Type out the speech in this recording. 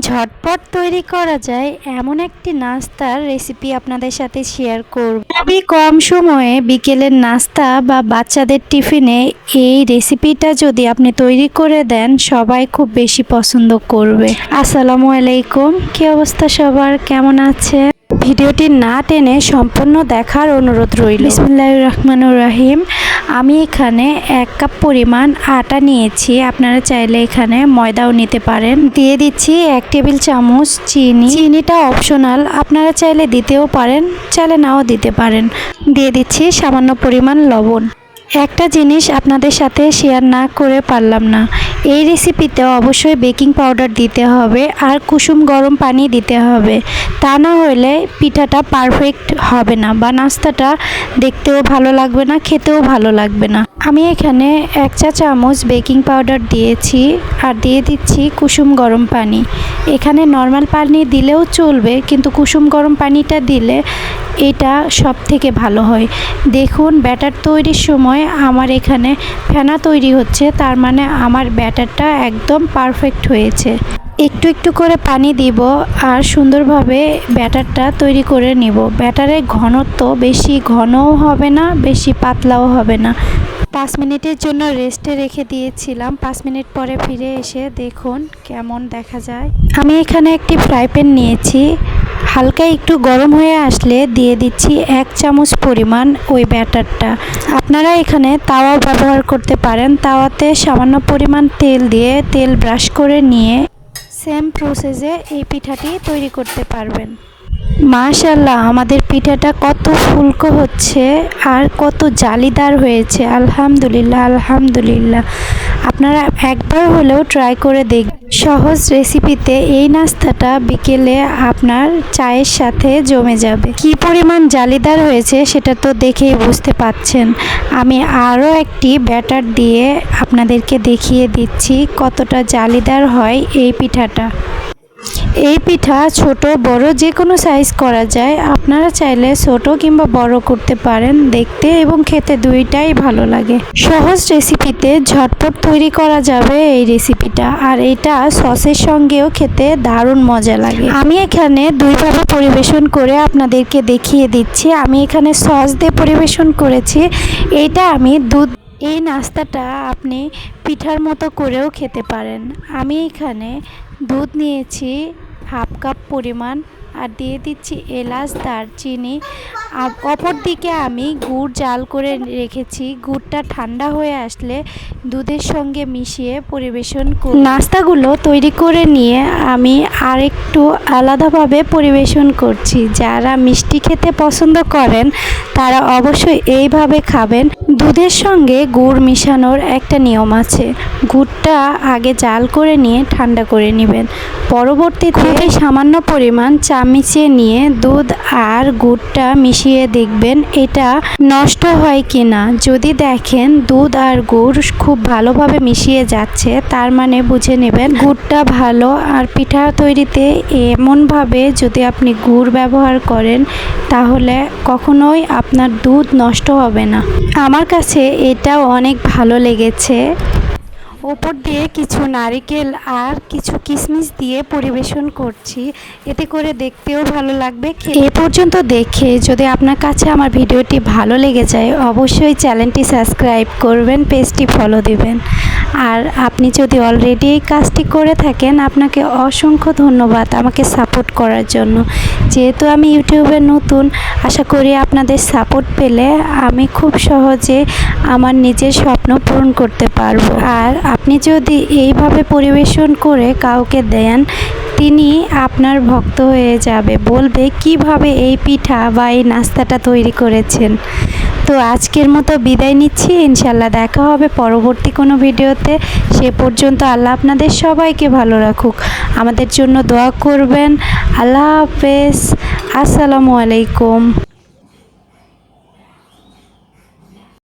ঝটপট তৈরি করা যায় এমন একটি নাস্তার রেসিপি আপনাদের সাথে শেয়ার করব। খুবই কম সময়ে বিকেলের নাস্তা বা বাচ্চাদের টিফিনে এই রেসিপিটা যদি আপনি তৈরি করে দেন, সবাই খুব বেশি পছন্দ করবে। আসসালামু আলাইকুম। কি অবস্থা সবার? কেমন আছে ভিডিওটি না টেনে সম্পূর্ণ দেখার অনুরোধ রইল। বিসমুল্লাহ রহমানুর রাহিম আমি এখানে এক কাপ পরিমাণ আটা নিয়েছি। আপনারা চাইলে এখানে ময়দাও নিতে পারেন। দিয়ে দিচ্ছি এক টেবিল চামচ চিনি। চিনিটা অপশনাল। আপনারা চাইলে দিতেও পারেন চাইলে নাও দিতে পারেন। দিয়ে দিচ্ছি সামান্য পরিমাণ লবণ। একটা জিনিস আপনাদের সাথে শেয়ার না করে পারলাম না। এই রেসিপিতে অবশ্যই বেকিং পাউডার দিতে হবে আর কুসুম গরম পানি দিতে হবে। তা না হলে পিঠাটা পারফেক্ট হবে না বা নাস্তাটা দেখতেও ভালো লাগবে না, খেতেও ভালো লাগবে না। আমি এখানে এক চা চামচ বেকিং পাউডার দিয়েছি আর দিয়ে দিচ্ছি কুসুম গরম পানি। এখানে নর্মাল পানি দিলেও চলবে, কিন্তু কুসুম গরম পানিটা দিলে এটা সব থেকে ভালো হয়। দেখুন, ব্যাটার তৈরির সময় আমার এখানে ফেনা তৈরি হচ্ছে, তার মানে আমার ব্যাটারটা একদম পারফেক্ট হয়েছে। একটু একটু করে পানি দিব আর সুন্দরভাবে ব্যাটারটা তৈরি করে নিব। ব্যাটারের ঘনত্ব বেশি ঘনও হবে না, বেশি পাতলাও হবে না। পাঁচ মিনিটের জন্য রেস্টে রেখে দিয়েছিলাম। পাঁচ মিনিট পরে ফিরে এসে দেখুন কেমন দেখা যায়। আমি এখানে একটি ফ্রাই প্যান নিয়েছি। হালকা একটু গরম হয়ে আসলে দিয়ে দিচ্ছি এক চামচ পরিমাণ ওই ব্যাটারটা। আপনারা এখানে তাওয়া ব্যবহার করতে পারেন। তাওয়াতে সামান্য পরিমাণ তেল দিয়ে তেল ব্রাশ করে নিয়ে সেম প্রসেসে এই পিঠাটি তৈরি করতে পারবেন। মাশাল্লাহ আমাদের পিঠাটা কত ফুলকো হচ্ছে আর কত জালিদার হয়েছে। আলহামদুলিল্লাহ আলহামদুলিল্লাহ। আপনারা একবার হলেও ট্রাই করে দেখ সহজ রেসিপিতে এই নাস্তাটা বিকেলে আপনার চায়ের সাথে জমে যাবে। কি পরিমাণ জালিদার হয়েছে সেটা তো দেখেই বুঝতে পাচ্ছেন। আমি আরও একটি ব্যাটার দিয়ে আপনাদেরকে দেখিয়ে দিচ্ছি কতটা জালিদার হয় এই পিঠাটা। এই পিঠা ছোট, বড় যে কোনো সাইজ করা যায়। আপনারা চাইলে ছোট কিংবা বড় করতে পারেন দেখতে এবং খেতে দুইটাই ভালো লাগে। সহজ রেসিপিতে ঝটপট তৈরি করা যাবে এই রেসিপিটা আর এটা সসের সঙ্গেও খেতে দারুণ মজা লাগে। আমি এখানে দুইভাবে পরিবেশন করে আপনাদেরকে দেখিয়ে দিচ্ছি। আমি এখানে সস দিয়ে পরিবেশন করেছি। এইটা আমি দুধ এই নাস্তাটা আপনি পিঠার মতো করেও খেতে পারেন। আমি এখানে দুধ নিয়েছি হাফ কাপ পরিমাণ আর দিয়ে দিচ্ছি এলাচ, দারচিনি। অপর দিকে আমি গুড় জাল করে রেখেছি। গুড়টা ঠান্ডা হয়ে আসলে দুধের সঙ্গে মিশিয়ে পরিবেশন নাস্তাগুলো তৈরি করে নিয়ে আমি আরেকটু আলাদাভাবে পরিবেশন করছি। যারা মিষ্টি খেতে পছন্দ করেন, তারা অবশ্যই এইভাবে খাবেন। দুধের সঙ্গে গুড় মিশানোর একটা নিয়ম আছে। গুড়টা আগে জাল করে নিয়ে ঠান্ডা করে নেবেন। পরবর্তী পরবর্তীতে সামান্য পরিমাণ চা মিশিয়ে নিয়ে দুধ আর গুড়টা মিশিয়ে দেখবেন এটা নষ্ট হয় কি না যদি দেখেন দুধ আর গুড় খুব ভালোভাবে মিশিয়ে যাচ্ছে তার মানে বুঝে নেবেন গুড়টা ভালো আর পিঠা তৈরিতে এমনভাবে যদি আপনি গুড় ব্যবহার করেন তাহলে কখনোই আপনার দুধ নষ্ট হবে না। আমার কাছে এটাও অনেক ভালো লেগেছে। ওপর দিয়ে কিছু নারিকেল আর কিছু কিশমিশ দিয়ে পরিবেশন করছি। এতে করে দেখতেও ভালো লাগবে এ পর্যন্ত দেখে যদি আপনার কাছে আমার ভিডিওটি ভালো লেগে যায়, অবশ্যই চ্যানেলটি সাবস্ক্রাইব করবেন, পেজটি ফলো দিবেন। আর আপনি যদি অলরেডি এই কাজটি করে থাকেন, আপনাকে অসংখ্য ধন্যবাদ আমাকে সাপোর্ট করার জন্য। যেহেতু আমি ইউটিউবে নতুন, আশা করি আপনাদের সাপোর্ট পেলে আমি খুব সহজে আমার নিজের স্বপ্ন পূরণ করতে পারব। আর আপনি যদি এইভাবে পরিবেশন করে কাউকে দেন, তিনি আপনার ভক্ত হয়ে যাবে। বলবে, কীভাবে এই পিঠা বা এই নাস্তাটা তৈরি করেছেন? তো আজকের মতো বিদায় নিচ্ছি। ইনশাল্লাহ দেখা হবে পরবর্তী কোনো ভিডিওতে। সে পর্যন্ত আল্লাহ আপনাদের সবাইকে ভালো রাখুক। আমাদের জন্য দোয়া করবেন। আল্লাহ হাফেজ। আসসালামু আলাইকুম।